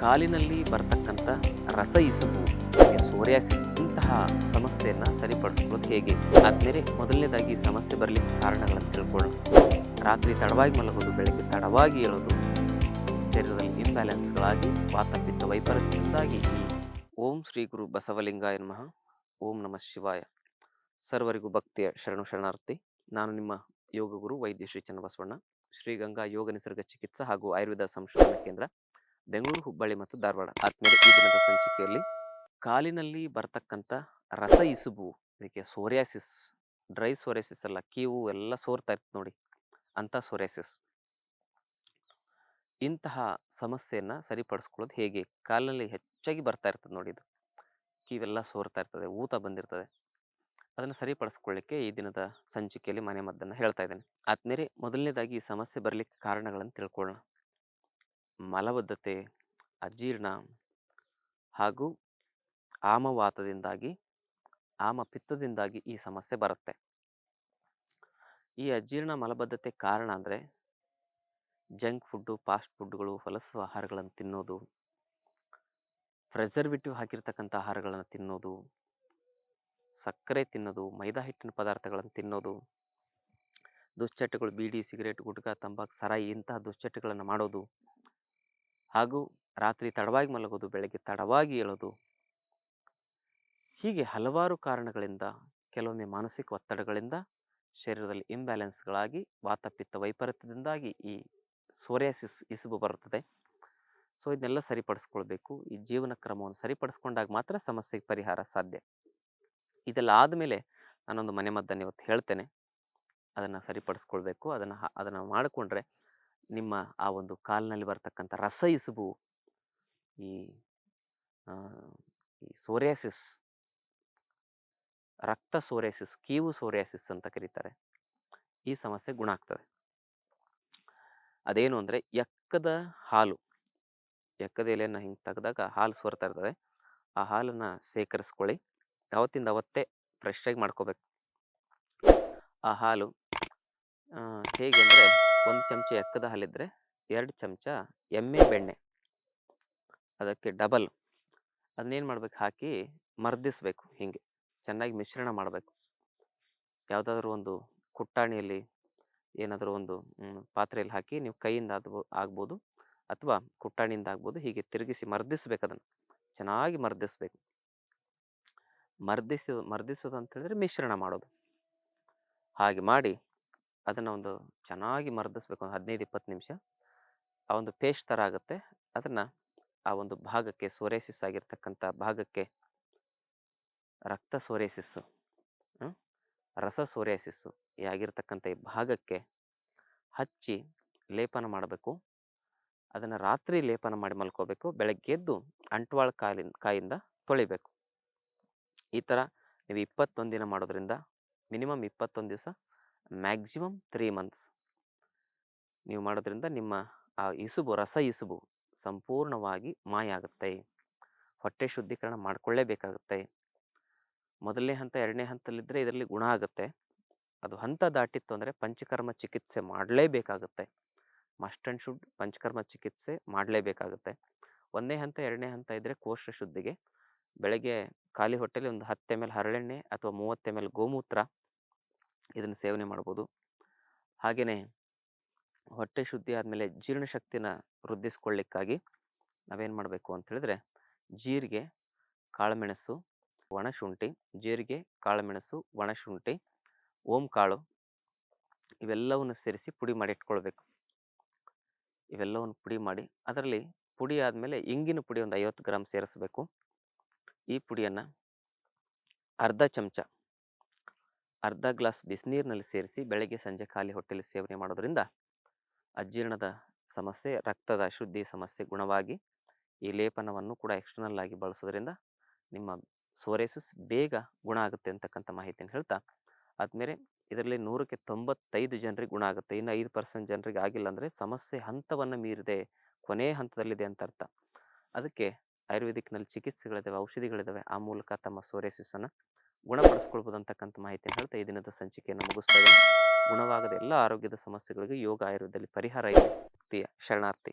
ಕಾಲಿನಲ್ಲಿ ಬರ್ತಕ್ಕಂಥ ರಸ ಇಸುಬು ಸೋರಿಯಾಸಿಸ್ ಇಂತಹ ಸಮಸ್ಯೆಯನ್ನು ಸರಿಪಡಿಸ್ಕೊಳ್ಳೋದು ಹೇಗೆ? ಆದ್ಮೇಲೆ ಮೊದಲನೇದಾಗಿ ಸಮಸ್ಯೆ ಬರಲಿಕ್ಕೆ ಕಾರಣಗಳನ್ನು ತಿಳ್ಕೊಳ್ಳೋಣ. ರಾತ್ರಿ ತಡವಾಗಿ ಮಲಗೋದು, ಬೆಳಗ್ಗೆ ತಡವಾಗಿ ಏಳೋದು ಶರೀರದಲ್ಲಿ ಇಂಬ್ಯಾಲೆನ್ಸ್ಗಳಾಗಿ ವಾತಪಿತ್ತ ವೈಪರೀತ್ಯದಿಂದಾಗಿ ಓಂ ಶ್ರೀ ಗುರು ಬಸವಲಿಂಗಾಯ ನಮಃ. ಓಂ ನಮಃ ಶಿವಾಯ. ಸರ್ವರಿಗೂ ಭಕ್ತಿಯ ಶರಣು ಶರಣಾರ್ಥಿ. ನಾನು ನಿಮ್ಮ ಯೋಗ ಗುರು ವೈದ್ಯ ಶ್ರೀ ಚನ್ನಬಸವಣ್ಣ. ಶ್ರೀಗಂಗಾ ಯೋಗ ನಿಸರ್ಗ ಚಿಕಿತ್ಸಾ ಹಾಗೂ ಆಯುರ್ವೇದ ಸಂಶೋಧನಾ ಕೇಂದ್ರ ಬೆಂಗಳೂರು, ಹುಬ್ಬಳ್ಳಿ ಮತ್ತು ಧಾರವಾಡ. ಆದ್ಮೇಲೆ ಈ ದಿನದ ಸಂಚಿಕೆಯಲ್ಲಿ ಕಾಲಿನಲ್ಲಿ ಬರ್ತಕ್ಕಂಥ ರಸ ಇಸುಬು ಅದಕ್ಕೆ ಸೋರಿಯಾಸಿಸ್, ಡ್ರೈ ಸೋರಿಯಾಸಿಸ್ ಅಲ್ಲ, ಕೀವು ಎಲ್ಲ ಸೋರ್ತಾ ಇರ್ತದೆ ನೋಡಿ, ಅಂಥ ಸೋರಿಯಾಸಿಸ್. ಇಂತಹ ಸಮಸ್ಯೆಯನ್ನು ಸರಿಪಡಿಸ್ಕೊಳ್ಳೋದು ಹೇಗೆ? ಕಾಲಿನಲ್ಲಿ ಹೆಚ್ಚಾಗಿ ಬರ್ತಾ ಇರ್ತದೆ ನೋಡಿ ಇದು. ಕೀವೆಲ್ಲ ಸೋರ್ತಾ ಇರ್ತದೆ, ಊತ ಬಂದಿರ್ತದೆ. ಅದನ್ನು ಸರಿಪಡಿಸ್ಕೊಳ್ಳಿಕ್ಕೆ ಈ ದಿನದ ಸಂಚಿಕೆಯಲ್ಲಿ ಮನೆ ಮದ್ದನ್ನು ಹೇಳ್ತಾ ಇದ್ದೇನೆ. ಆದ್ಮೇಲೆ ಮೊದಲನೇದಾಗಿ ಈ ಸಮಸ್ಯೆ ಬರಲಿಕ್ಕೆ ಕಾರಣಗಳನ್ನು ತಿಳ್ಕೊಳ್ಳೋಣ. ಮಲಬದ್ಧತೆ, ಅಜೀರ್ಣ ಹಾಗೂ ಆಮವಾತದಿಂದಾಗಿ ಆಮ ಪಿತ್ತದಿಂದಾಗಿ ಈ ಸಮಸ್ಯೆ ಬರುತ್ತೆ. ಈ ಅಜೀರ್ಣ ಮಲಬದ್ಧತೆ ಕಾರಣ ಅಂದರೆ, ಜಂಕ್ ಫುಡ್ಡು, ಫಾಸ್ಟ್ ಫುಡ್ಗಳು ಹೊಲಸು ಆಹಾರಗಳನ್ನು ತಿನ್ನೋದು, ಪ್ರೆಸರ್ವೇಟಿವ್ ಹಾಕಿರ್ತಕ್ಕಂಥ ಆಹಾರಗಳನ್ನು ತಿನ್ನೋದು, ಸಕ್ಕರೆ ತಿನ್ನೋದು, ಮೈದಾ ಹಿಟ್ಟಿನ ಪದಾರ್ಥಗಳನ್ನು ತಿನ್ನೋದು, ದುಶ್ಚಟಗಳು, ಬೀಡಿ, ಸಿಗರೇಟ್, ಗುಟ್ಕಾ, ತಂಬಾಕು, ಸರಾಯಿ ಇಂತಹ ದುಶ್ಚಟಗಳನ್ನು ಮಾಡೋದು ಹಾಗೂ ರಾತ್ರಿ ತಡವಾಗಿ ಮಲಗೋದು, ಬೆಳಗ್ಗೆ ತಡವಾಗಿ ಏಳೋದು. ಹೀಗೆ ಹಲವಾರು ಕಾರಣಗಳಿಂದ, ಕೆಲವೊಮ್ಮೆ ಮಾನಸಿಕ ಒತ್ತಡಗಳಿಂದ, ಶರೀರದಲ್ಲಿ ಇಂಬ್ಯಾಲೆನ್ಸ್ಗಳಾಗಿ ವಾತಪಿತ್ತ ವೈಪರೀತ್ಯದಿಂದಾಗಿ ಈ ಸೋರಿಯಾಸಿಸ್ ಇಸುಬು ಬರುತ್ತದೆ. ಸೊ ಇದನ್ನೆಲ್ಲ ಸರಿಪಡಿಸ್ಕೊಳ್ಬೇಕು. ಈ ಜೀವನ ಕ್ರಮವನ್ನು ಸರಿಪಡಿಸ್ಕೊಂಡಾಗ ಮಾತ್ರ ಸಮಸ್ಯೆಗೆ ಪರಿಹಾರ ಸಾಧ್ಯ. ಇದೆಲ್ಲ ಆದಮೇಲೆ ನಾನೊಂದು ಮನೆಮದ್ದನ್ನು ಇವತ್ತು ಹೇಳ್ತೇನೆ. ಅದನ್ನು ಸರಿಪಡಿಸ್ಕೊಳ್ಬೇಕು. ಅದನ್ನು ಅದನ್ನು ಮಾಡಿಕೊಂಡ್ರೆ ನಿಮ್ಮ ಆ ಒಂದು ಕಾಲಿನಲ್ಲಿ ಬರ್ತಕ್ಕಂಥ ರಸ ಇಸುಬು ಈ ಈ ಸೋರಿಯಾಸಿಸ್, ರಕ್ತ ಸೋರಿಯಾಸಿಸ್, ಕೀವು ಸೋರಿಯಾಸಿಸ್ ಅಂತ ಕರೀತಾರೆ. ಈ ಸಮಸ್ಯೆ ಗುಣ ಆಗ್ತದೆ. ಅದೇನು ಅಂದರೆ ಎಕ್ಕದ ಹಾಲು ಎಕ್ಕದ ಎಲೆಯನ್ನು ಹಿಂಗೆ ತೆಗೆದಾಗ ಹಾಲು ಸೋರ್ತಾ ಇರ್ತದೆ. ಆ ಹಾಲನ್ನು ಸೇಕರಿಸ್ಕೊಳ್ಳಿ ಯಾವತ್ತಿಂದ ಅವತ್ತೇ ಫ್ರೆಶ್ ಆಗಿ ಮಾಡ್ಕೋಬೇಕು. ಆ ಹಾಲು ಹೇಗೆ ಅಂದರೆ ಒಂದು ಚಮಚ ಎಕ್ಕದ ಹಾಲಿದ್ರೆ ಎರಡು ಚಮಚ ಎಮ್ಮೆ ಬೆಣ್ಣೆ. ಅದಕ್ಕೆ ಡಬಲ್ ಅದನ್ನೇನು ಮಾಡ್ಬೇಕು? ಹಾಕಿ ಮರ್ದಿಸ್ಬೇಕು ಹೀಗೆ. ಚೆನ್ನಾಗಿ ಮಿಶ್ರಣ ಮಾಡಬೇಕು. ಯಾವುದಾದ್ರೂ ಒಂದು ಕುಟ್ಟಾಣಿಯಲ್ಲಿ ಏನಾದರೂ ಒಂದು ಪಾತ್ರೆಯಲ್ಲಿ ಹಾಕಿ ನೀವು ಕೈಯಿಂದ ಆದ್ಬೋ ಆಗ್ಬೋದು ಅಥವಾ ಕುಟ್ಟಾಣಿಯಿಂದ ಆಗ್ಬೋದು ಹೀಗೆ ತಿರುಗಿಸಿ ಮರ್ದಿಸ್ಬೇಕು ಅದನ್ನು. ಚೆನ್ನಾಗಿ ಮರ್ದಿಸ್ಬೇಕು. ಮರ್ದಿಸಿ ಮರ್ದಿಸೋದು ಅಂತ ಹೇಳಿದ್ರೆ ಮಿಶ್ರಣ ಮಾಡೋದು. ಹಾಗೆ ಮಾಡಿ ಅದನ್ನು ಒಂದು ಚೆನ್ನಾಗಿ ಮರದಿಸ್ಬೇಕು, ಒಂದು ಹದಿನೈದು, ಇಪ್ಪತ್ತು ನಿಮಿಷ. ಆ ಒಂದು ಪೇಸ್ಟ್ ಥರ ಆಗುತ್ತೆ. ಅದನ್ನು ಆ ಒಂದು ಭಾಗಕ್ಕೆ ಸೋರೇಸಿಸ್ ಆಗಿರ್ತಕ್ಕಂಥ ಭಾಗಕ್ಕೆ ರಕ್ತ ಸೋರೇಸಿಸ್ಸು ರಸ ಸೋರೇಸಿಸ್ಸು ಈ ಆಗಿರ್ತಕ್ಕಂಥ ಈ ಭಾಗಕ್ಕೆ ಹಚ್ಚಿ ಲೇಪನ ಮಾಡಬೇಕು. ಅದನ್ನು ರಾತ್ರಿ ಲೇಪನ ಮಾಡಿ ಮಲ್ಕೋಬೇಕು. ಬೆಳಗ್ಗೆ ಎದ್ದು ಅಂಟ್ವಾಳ ಕಾಲಿನ, ಕಾಯಿಂದ ತೊಳಿಬೇಕು. ಈ ಥರ ನೀವು ಇಪ್ಪತ್ತೊಂದು ದಿನ ಮಾಡೋದ್ರಿಂದ, ಮಿನಿಮಮ್ ಇಪ್ಪತ್ತೊಂದು ದಿವಸ ಮ್ಯಾಕ್ಸಿಮಮ್ ತ್ರೀ ಮಂತ್ಸ್. ನೀವು ಮಾಡೋದ್ರಿಂದ ನಿಮ್ಮ, ಆ ಇಸುಬು, ರಸ ಇಸುಬು ಸಂಪೂರ್ಣವಾಗಿ ಮಾಯ ಆಗುತ್ತೆ. ಹೊಟ್ಟೆ ಶುದ್ಧೀಕರಣ ಮಾಡಿಕೊಳ್ಳೇಬೇಕಾಗುತ್ತೆ. ಮೊದಲನೇ ಹಂತ, ಎರಡನೇ ಹಂತದಲ್ಲಿದ್ದರೆ ಇದರಲ್ಲಿ ಗುಣ ಆಗುತ್ತೆ. ಅದು ಹಂತ ದಾಟಿತ್ತು ಅಂದರೆ ಪಂಚಕರ್ಮ ಚಿಕಿತ್ಸೆ ಮಾಡಲೇಬೇಕಾಗುತ್ತೆ. ಮಸ್ಟ್ ಆ್ಯಂಡ್ ಶುಡ್ ಪಂಚಕರ್ಮ ಚಿಕಿತ್ಸೆ ಮಾಡಲೇಬೇಕಾಗುತ್ತೆ. ಒಂದನೇ ಹಂತ, ಎರಡನೇ ಹಂತ ಇದ್ದರೆ ಕೋಶ ಶುದ್ಧಿಗೆ. ಬೆಳಗ್ಗೆ ಖಾಲಿ ಹೊಟ್ಟೆಲಿ ಒಂದು ಹತ್ತು ಎಂ ಎಲ್ ಹರಳೆಣ್ಣೆ ಅಥವಾ ಮೂವತ್ತು ಎಂ ಎಲ್ ಗೋಮೂತ್ರ ಇದನ್ನು ಸೇವನೆ ಮಾಡ್ಬೋದು. ಹಾಗೆಯೇ ಹೊಟ್ಟೆ ಶುದ್ಧಿ ಆದಮೇಲೆ ಜೀರ್ಣಶಕ್ತಿನ ವೃದ್ಧಿಸ್ಕೊಳ್ಳಿಕ್ಕಾಗಿ ನಾವೇನು ಮಾಡಬೇಕು ಅಂತ ಹೇಳಿದ್ರೆ ಜೀರಿಗೆ, ಕಾಳುಮೆಣಸು, ಒಣಶುಂಠಿ, ಜೀರಿಗೆ, ಕಾಳುಮೆಣಸು, ಒಣಶುಂಠಿ ಓಂ ಕಾಳು ಇವೆಲ್ಲವನ್ನು ಸೇರಿಸಿ ಪುಡಿ ಮಾಡಿ ಇಟ್ಕೊಳ್ಬೇಕು. ಇವೆಲ್ಲವನ್ನು ಪುಡಿ ಮಾಡಿ ಅದರಲ್ಲಿ ಪುಡಿ ಆದಮೇಲೆ ಇಂಗಿನ ಪುಡಿ ಒಂದು ಐವತ್ತು ಗ್ರಾಮ್ ಸೇರಿಸಬೇಕು. ಈ ಪುಡಿಯನ್ನು ಅರ್ಧ ಚಮಚ ಅರ್ಧ ಗ್ಲಾಸ್ ಬಿಸಿನೀರಿನಲ್ಲಿ ಸೇರಿಸಿ ಬೆಳಗ್ಗೆ ಸಂಜೆ ಖಾಲಿ ಹೊಟ್ಟೆಯಲ್ಲಿ ಸೇವನೆ ಮಾಡೋದ್ರಿಂದ ಅಜೀರ್ಣದ ಸಮಸ್ಯೆ, ರಕ್ತದ ಅಶುದ್ಧಿ ಸಮಸ್ಯೆ ಗುಣವಾಗಿ ಈ ಲೇಪನವನ್ನು ಕೂಡ ಎಕ್ಸ್ಟರ್ನಲ್ ಆಗಿ ಬಳಸೋದ್ರಿಂದ ನಿಮ್ಮ ಸೋರೇಸಸ್ ಬೇಗ ಗುಣ ಆಗುತ್ತೆ ಅಂತಕ್ಕಂಥ ಮಾಹಿತಿಯನ್ನು ಹೇಳ್ತಾ, ಆದಮೇಲೆ ಇದರಲ್ಲಿ ನೂರಕ್ಕೆ ತೊಂಬತ್ತೈದು ಜನರಿಗೆ ಗುಣ ಆಗುತ್ತೆ. ಇನ್ನು ಐದು ಪರ್ಸೆಂಟ್ ಜನರಿಗೆ ಆಗಿಲ್ಲ ಅಂದರೆ ಸಮಸ್ಯೆ ಹಂತವನ್ನು ಮೀರಿದೆ, ಕೊನೆ ಹಂತದಲ್ಲಿದೆ ಅಂತ ಅರ್ಥ. ಅದಕ್ಕೆ ಆಯುರ್ವೇದಿಕ್ನಲ್ಲಿ ಚಿಕಿತ್ಸೆಗಳಿದ್ದಾವೆ ಔಷಧಿಗಳಿದ್ದಾವೆ ಆ ಮೂಲಕ ತಮ್ಮ ಸೋರೇಸಿಸನ್ನು ಗುಣಪಡಿಸ್ಕೊಳ್ಬೋದು ಅಂತಕ್ಕಂಥ ಮಾಹಿತಿಯನ್ನು ಹೇಳ್ತಾ ಈ ದಿನದ ಸಂಚಿಕೆಯನ್ನು ಮುಗಿಸ್ತಾ ಇದ್ದೇನೆ. ಗುಣವಾಗದ ಎಲ್ಲ ಆರೋಗ್ಯದ ಸಮಸ್ಯೆಗಳಿಗೆ ಯೋಗ ಆಯುರ್ವೇದದಲ್ಲಿ ಪರಿಹಾರ ಇದೆ. ಶರಣಾರ್ಥಿ.